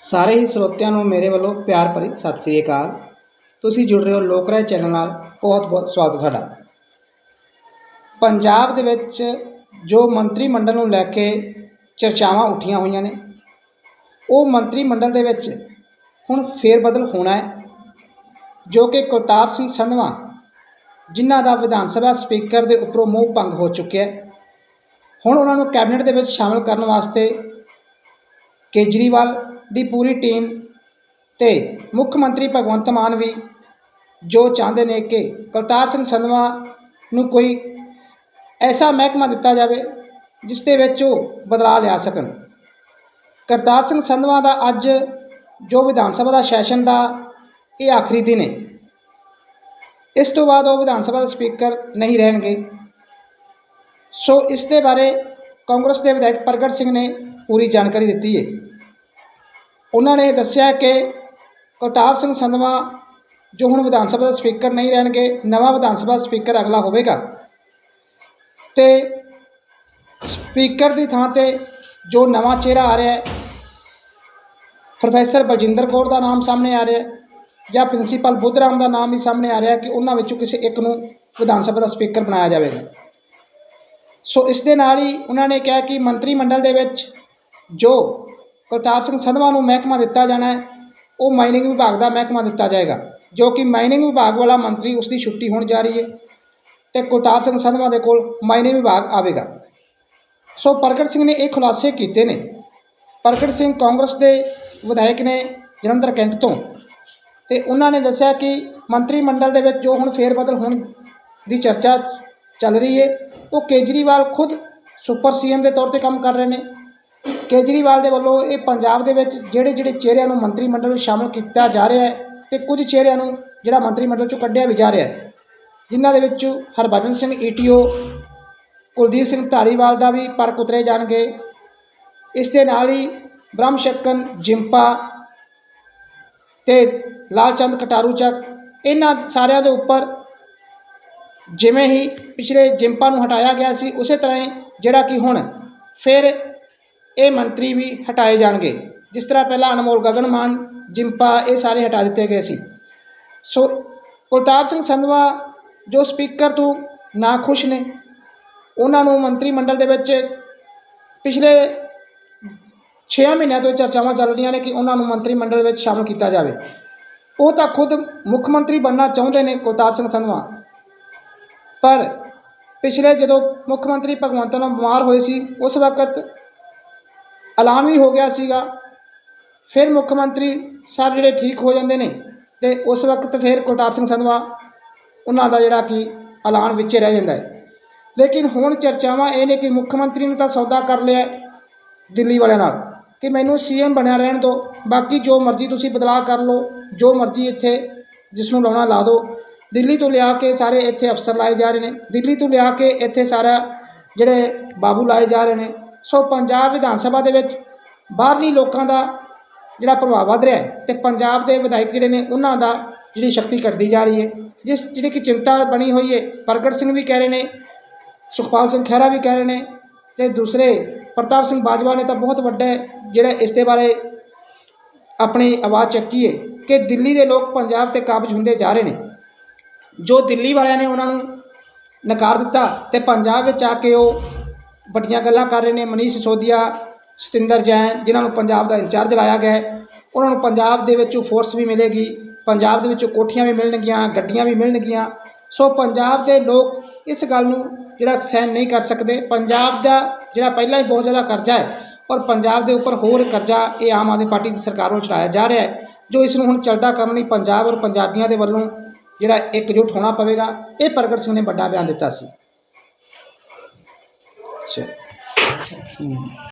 ਸਾਰੇ ਹੀ ਸਰੋਤਿਆਂ ਨੂੰ ਮੇਰੇ ਵੱਲੋਂ ਪਿਆਰ ਭਰੀ ਸਤਿ ਸ੍ਰੀ ਅਕਾਲ। ਤੁਸੀਂ ਜੁੜ ਰਹੇ ਹੋ ਲੋਕ ਰਾਏ ਚੈਨਲ ਨਾਲ। ਬਹੁਤ ਬਹੁਤ ਸਵਾਗਤ ਤੁਹਾਡਾ। ਪੰਜਾਬ ਦੇ ਵਿੱਚ ਜੋ ਮੰਤਰੀ ਮੰਡਲ ਨੂੰ ਲੈ ਕੇ ਚਰਚਾਵਾਂ ਉੱਠੀਆਂ ਹੋਈਆਂ ਨੇ, ਉਹ ਮੰਤਰੀ ਮੰਡਲ ਦੇ ਵਿੱਚ ਹੁਣ ਫੇਰ ਬਦਲ ਹੋਣਾ ਹੈ, ਜੋ ਕਿ ਕੁਲਤਾਰ ਸਿੰਘ ਸੰਧਵਾ, ਜਿਨ੍ਹਾਂ ਦਾ ਵਿਧਾਨ ਸਭਾ ਸਪੀਕਰ ਦੇ ਉੱਪਰੋਂ ਮੋਹ ਭੰਗ ਹੋ ਚੁੱਕਿਆ ਹੈ, ਹੁਣ ਉਹਨਾਂ ਨੂੰ ਕੈਬਨਿਟ ਦੇ ਵਿੱਚ ਸ਼ਾਮਲ ਕਰਨ ਵਾਸਤੇ ਕੇਜਰੀਵਾਲ ਦੀ ਪੂਰੀ ਟੀਮ ਅਤੇ ਮੁੱਖ ਮੰਤਰੀ ਭਗਵੰਤ ਮਾਨ ਵੀ ਜੋ ਚਾਹੁੰਦੇ ਨੇ ਕਿ ਕਰਤਾਰ ਸਿੰਘ ਸੰਧਵਾ ਨੂੰ ਕੋਈ ਐਸਾ ਮਹਿਕਮਾ ਦਿੱਤਾ ਜਾਵੇ ਜਿਸ ਦੇ ਵਿੱਚ ਉਹ ਬਦਲਾਅ ਲਿਆ ਸਕਣ। ਕਰਤਾਰ ਸਿੰਘ ਸੰਧਵਾ ਦਾ ਅੱਜ ਜੋ ਵਿਧਾਨ ਸਭਾ ਦਾ ਸੈਸ਼ਨ ਦਾ ਇਹ ਆਖਰੀ ਦਿਨ ਹੈ ਇਸ ਤੋਂ ਬਾਅਦ ਉਹ ਵਿਧਾਨ ਸਭਾ ਦੇ ਸਪੀਕਰ ਨਹੀਂ ਰਹਿਣਗੇ। ਸੋ ਇਸ ਦੇ ਬਾਰੇ ਕਾਂਗਰਸ ਦੇ ਵਿਧਾਇਕ ਪ੍ਰਗਟ ਸਿੰਘ ਨੇ ਪੂਰੀ ਜਾਣਕਾਰੀ ਦਿੱਤੀ ਹੈ ਉਹਨਾਂ ਨੇ ਦੱਸਿਆ ਕਿ ਕੁਲਤਾਰ ਸਿੰਘ ਸੰਧਵਾ ਜੋ ਹੁਣ ਵਿਧਾਨ ਸਭਾ ਦਾ ਸਪੀਕਰ ਨਹੀਂ ਰਹਿਣਗੇ, ਨਵਾਂ ਵਿਧਾਨ ਸਭਾ ਸਪੀਕਰ ਅਗਲਾ ਹੋਵੇਗਾ। ਤੇ ਸਪੀਕਰ ਦੀ ਥਾਂ ਤੇ ਜੋ ਨਵਾਂ ਚਿਹਰਾ ਆ ਰਿਹਾ ਹੈ, ਪ੍ਰੋਫੈਸਰ ਬਲਜਿੰਦਰ ਕੌਰ ਦਾ ਨਾਮ ਸਾਹਮਣੇ ਆ ਰਿਹਾ ਹੈ, ਜਾਂ ਪ੍ਰਿੰਸੀਪਲ ਬੁੱਧਰਾਮ ਦਾ ਨਾਮ ਵੀ ਸਾਹਮਣੇ ਆ ਰਿਹਾ ਕਿ ਉਹਨਾਂ ਵਿੱਚੋਂ ਕਿਸੇ ਇੱਕ ਨੂੰ ਵਿਧਾਨ ਸਭਾ ਦਾ ਸਪੀਕਰ ਬਣਾਇਆ ਜਾਵੇਗਾ। ਸੋ ਇਸ ਦੇ ਨਾਲ ਹੀ ਉਹਨਾਂ ਨੇ ਕਿਹਾ ਕਿ ਮੰਤਰੀ ਮੰਡਲ ਦੇ ਵਿੱਚ ਜੋ ਕੁਲਤਾਰ ਸਿੰਘ ਸੰਧਵਾ ਨੂੰ ਮਹਿਕਮਾ ਦਿੱਤਾ ਜਾਣਾ ਹੈ। ਉਹ ਮਾਈਨਿੰਗ ਵਿਭਾਗ ਦਾ ਮਹਿਕਮਾ ਦਿੱਤਾ ਜਾਏਗਾ, ਜੋ ਕਿ ਮਾਈਨਿੰਗ ਵਿਭਾਗ ਵਾਲਾ ਮੰਤਰੀ ਉਸ ਦੀ ਛੁੱਟੀ ਹੋਣ ਜਾ ਰਹੀ ਹੈ ਤੇ ਕੁਲਤਾਰ ਸਿੰਘ ਸੰਧਵਾ ਦੇ ਕੋਲ ਮਾਈਨਿੰਗ ਵਿਭਾਗ ਆਵੇਗਾ। ਸੋ ਪ੍ਰਗਟ ਸਿੰਘ ਨੇ ਇਹ ਖੁਲਾਸੇ ਕੀਤੇ ਨੇ। ਪ੍ਰਗਟ ਸਿੰਘ ਕਾਂਗਰਸ ਦੇ ਵਿਧਾਇਕ ਨੇ ਜਲੰਧਰ ਕੈਂਟ ਤੋਂ ਤੇ ਉਹਨਾਂ ਨੇ ਦੱਸਿਆ ਕਿ ਮੰਤਰੀ ਮੰਡਲ ਦੇ ਵਿੱਚ ਜੋ ਹੁਣ ਫੇਰ ਬਦਲ ਹੋਣ ਦੀ ਚਰਚਾ ਚੱਲ ਰਹੀ ਹੈ, ਉਹ ਕੇਜਰੀਵਾਲ ਖੁਦ ਸੁਪਰ ਸੀਐਮ ਦੇ ਤੌਰ ਤੇ ਕੰਮ ਕਰ ਰਹੇ ਨੇ। ਕੇਜਰੀਵਾਲ ਦੇ ਵੱਲੋਂ ਇਹ ਪੰਜਾਬ ਦੇ ਵਿੱਚ ਜਿਹੜੇ ਜਿਹੜੇ ਚਿਹਰਿਆਂ ਨੂੰ ਮੰਤਰੀ ਮੰਡਲ ਵਿੱਚ ਸ਼ਾਮਲ ਕੀਤਾ ਜਾ ਰਿਹਾ ਹੈ ਤੇ ਕੁਝ ਚਿਹਰਿਆਂ ਨੂੰ ਜਿਹੜਾ ਮੰਤਰੀ ਮੰਡਲ ਚੋਂ ਕੱਢਿਆ ਵੀ ਜਾ ਰਿਹਾ ਹੈ। ਜਿਨ੍ਹਾਂ ਦੇ ਵਿੱਚ ਹਰਭਜਨ ਸਿੰਘ ਈਟੀਓ, ਕੁਲਦੀਪ ਸਿੰਘ ਧਾਰੀਵਾਲ ਦਾ ਵੀ ਪਰ ਉਤਰੇ ਜਾਣਗੇ। ਇਸ ਦੇ ਨਾਲ ਹੀ ਬ੍ਰਹਮ ਸ਼ੱਕਨ, ਜਿੰਪਾ ਤੇ ਲਾਲਚੰਦ ਕਟਾਰੂ ਚੱਕ, ਇਹਨਾਂ ਸਾਰਿਆਂ ਦੇ ਉੱਪਰ ਜਿਵੇਂ ਹੀ ਪਿਛਲੇ ਜਿੰਪਾ ਨੂੰ ਹਟਾਇਆ ਗਿਆ ਸੀ, ਉਸੇ ਤਰ੍ਹਾਂ ਹੀ ਜਿਹੜਾ ਕਿ ਹੁਣ ਫਿਰ ਇਹ ਮੰਤਰੀ ਵੀ ਹਟਾਏ ਜਾਣਗੇ। ਜਿਸ ਤਰ੍ਹਾਂ ਪਹਿਲਾਂ ਅਨਮੋਲ ਗਗਨ ਮਾਨ, ਜਿੰਪਾ ਇਹ ਸਾਰੇ ਹਟਾ ਦਿੱਤੇ ਗਏ ਸੀ। ਸੋ ਕੁਲਤਾਰ ਸਿੰਘ ਸੰਧਵਾ ਜੋ ਸਪੀਕਰ ਤੋਂ ਨਾ ਖੁਸ਼ ਨੇ, ਉਹਨਾਂ ਨੂੰ ਮੰਤਰੀ ਮੰਡਲ ਦੇ ਵਿੱਚ ਪਿਛਲੇ 6 ਮਹੀਨਿਆਂ ਤੋਂ ਚਰਚਾਵਾਂ ਚੱਲ ਰਹੀਆਂ ਨੇ ਕਿ ਉਹਨਾਂ ਨੂੰ ਮੰਤਰੀ ਮੰਡਲ ਵਿੱਚ ਸ਼ਾਮਲ ਕੀਤਾ ਜਾਵੇ। ਉਹ ਤਾਂ ਖੁਦ ਮੁੱਖ ਮੰਤਰੀ ਬਣਨਾ ਚਾਹੁੰਦੇ ਨੇ ਕੁਲਤਾਰ ਸਿੰਘ ਸੰਧਵਾ। ਪਰ ਪਿਛਲੇ ਜਦੋਂ ਮੁੱਖ ਮੰਤਰੀ ਭਗਵੰਤ ਮਾਨ ਬਿਮਾਰ ਹੋਏ ਸੀ, ਉਸ ਵਕਤ ਐਲਾਨ ਵੀ ਹੋ ਗਿਆ ਸੀਗਾ। ਫਿਰ ਮੁੱਖ ਮੰਤਰੀ ਸਾਹਿਬ ਜਿਹੜੇ ਠੀਕ ਹੋ ਜਾਂਦੇ ਨੇ ਤੇ ਉਸ ਵਕਤ ਫਿਰ ਕੁਲਤਾਰ ਸਿੰਘ ਸੰਧਵਾ ਉਹਨਾਂ ਦਾ ਜਿਹੜਾ ਕਿ ਐਲਾਨ ਵਿੱਚ ਰਹਿ ਜਾਂਦਾ ਹੈ। ਲੇਕਿਨ ਹੁਣ ਚਰਚਾਵਾਂ ਇਹ ਨੇ ਕਿ ਮੁੱਖ ਮੰਤਰੀ ਨੇ ਤਾਂ ਸੌਦਾ ਕਰ ਲਿਆ ਦਿੱਲੀ ਵਾਲਿਆਂ ਨਾਲ ਕਿ ਮੈਨੂੰ ਸੀਐਮ ਬਣਿਆ ਰਹਿਣ ਦਿਓ। ਬਾਕੀ ਜੋ ਮਰਜ਼ੀ ਤੁਸੀਂ ਬਦਲਾਅ ਕਰ ਲਓ, ਜੋ ਮਰਜ਼ੀ ਇੱਥੇ ਜਿਸ ਨੂੰ ਲਾਉਣਾ ਲਾ ਦਿਓ। ਦਿੱਲੀ ਤੋਂ ਲਿਆ ਕੇ ਸਾਰੇ ਇੱਥੇ ਅਫਸਰ ਲਾਏ ਜਾ ਰਹੇ ਨੇ। ਦਿੱਲੀ ਤੋਂ ਲਿਆ ਕੇ ਇੱਥੇ ਸਾਰਾ ਜਿਹੜੇ ਬਾਬੂ ਲਾਏ ਜਾ ਰਹੇ ਨੇ। ਸੋ ਪੰਜਾਬ ਵਿਧਾਨ ਸਭਾ ਦੇ ਵਿੱਚ ਬਾਹਰਲੀ ਲੋਕਾਂ ਦਾ ਜਿਹੜਾ ਪ੍ਰਭਾਵ ਵੱਧ ਰਿਹਾ ਹੈ ਤੇ ਪੰਜਾਬ ਦੇ ਵਿਧਾਇਕ ਜਿਹੜੇ ਨੇ ਉਹਨਾਂ ਦਾ ਜਿਹੜੀ ਸ਼ਕਤੀ ਘਟਦੀ ਜਾ ਰਹੀ ਹੈ। ਜਿਸ ਜਿਹੜੀ ਕਿ ਚਿੰਤਾ ਬਣੀ ਹੋਈ ਹੈ, ਪ੍ਰਗਟ ਸਿੰਘ ਵੀ ਕਹਿ ਰਹੇ ਨੇ, ਸੁਖਪਾਲ ਸਿੰਘ ਖਹਿਰਾ ਵੀ ਕਹਿ ਰਹੇ ਨੇ ਤੇ ਦੂਸਰੇ ਪ੍ਰਤਾਪ ਸਿੰਘ ਬਾਜਵਾ ਨੇ ਤਾਂ ਬਹੁਤ ਵੱਡਾ ਜਿਹੜਾ ਇਸ ਦੇ ਬਾਰੇ ਆਪਣੀ ਆਵਾਜ਼ ਚੱਕੀ ਹੈ ਕਿ ਦਿੱਲੀ ਦੇ ਲੋਕ ਪੰਜਾਬ ਤੇ ਕਾਬਜ ਹੁੰਦੇ ਜਾ ਰਹੇ ਨੇ। ਜੋ ਦਿੱਲੀ ਵਾਲਿਆਂ ਨੇ ਉਹਨਾਂ ਨੂੰ ਨਕਾਰ ਦਿੱਤਾ ਤੇ ਪੰਜਾਬ ਵਿੱਚ ਆ ਕੇ ਉਹ ਵੱਡੀਆਂ ਗੱਲਾਂ ਕਰ ਰਹੇ ਨੇ ਮਨੀਸ਼ ਸਿਸੋਦੀਆ, ਸਤਿੰਦਰ ਜੈਨ, ਜਿਨ੍ਹਾਂ ਨੂੰ ਪੰਜਾਬ ਦਾ ਇੰਚਾਰਜ ਲਾਇਆ ਗਿਆ ਉਹਨਾਂ ਨੂੰ ਪੰਜਾਬ ਦੇ ਵਿੱਚੋਂ ਫੋਰਸ ਵੀ ਮਿਲੇਗੀ, ਪੰਜਾਬ ਦੇ ਵਿੱਚੋਂ ਕੋਠੀਆਂ ਵੀ ਮਿਲਣਗੀਆਂ, ਗੱਡੀਆਂ ਵੀ ਮਿਲਣਗੀਆਂ। ਸੋ ਪੰਜਾਬ ਦੇ ਲੋਕ ਇਸ ਗੱਲ ਨੂੰ ਜਿਹੜਾ ਸਹਿਣ ਨਹੀਂ ਕਰ ਸਕਦੇ। ਪੰਜਾਬ ਦਾ ਜਿਹੜਾ ਪਹਿਲਾਂ ਹੀ ਬਹੁਤ ਜ਼ਿਆਦਾ ਕਰਜ਼ਾ ਹੈ ਔਰ ਪੰਜਾਬ ਦੇ ਉੱਪਰ ਹੋਰ ਕਰਜ਼ਾ ਇਹ ਆਮ ਆਦਮੀ ਪਾਰਟੀ ਦੀ ਸਰਕਾਰ ਨੂੰ ਚੜਾਇਆ ਜਾ ਰਿਹਾ ਹੈ, ਜੋ ਇਸ ਨੂੰ ਹੁਣ ਚਲਦਾ ਕਰਨ ਲਈ ਪੰਜਾਬ ਔਰ ਪੰਜਾਬੀਆਂ ਦੇ ਵੱਲੋਂ ਜਿਹੜਾ ਇਕਜੁੱਟ ਹੋਣਾ ਪਵੇਗਾ। ਇਹ ਪ੍ਰਗਟ ਸਿੰਘ ਨੇ ਵੱਡਾ ਬਿਆਨ ਦਿੱਤਾ ਸੀ। 这嗯。